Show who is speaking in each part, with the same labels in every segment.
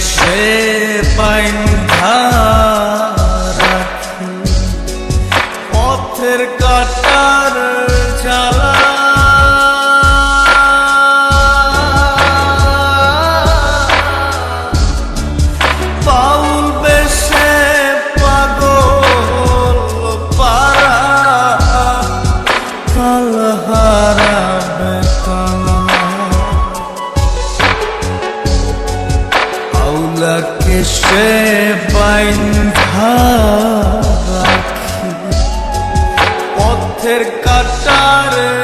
Speaker 1: সে পাইনি রে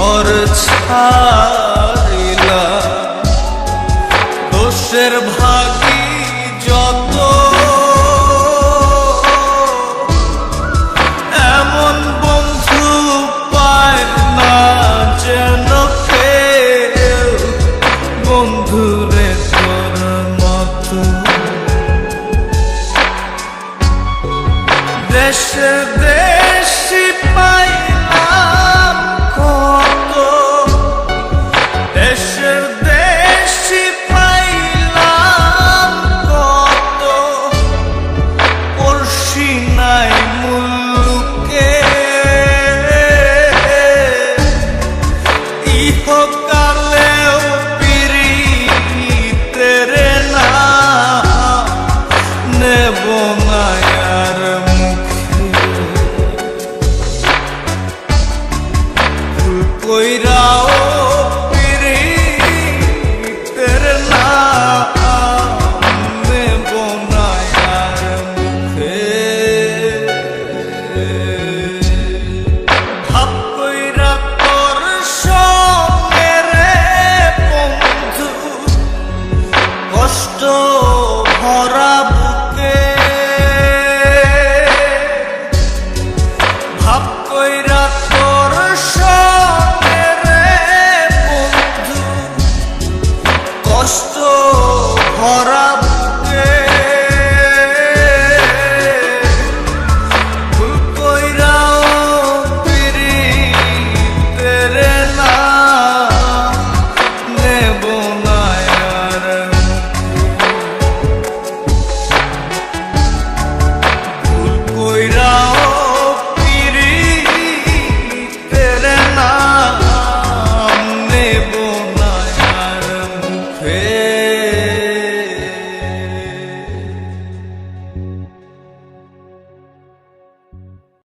Speaker 1: ঘর ছাড়িলা। দোষের ভাগি যত। এমন বন্ধু পায় না যেন বন্ধুরে তোর মত। দেশে দেশে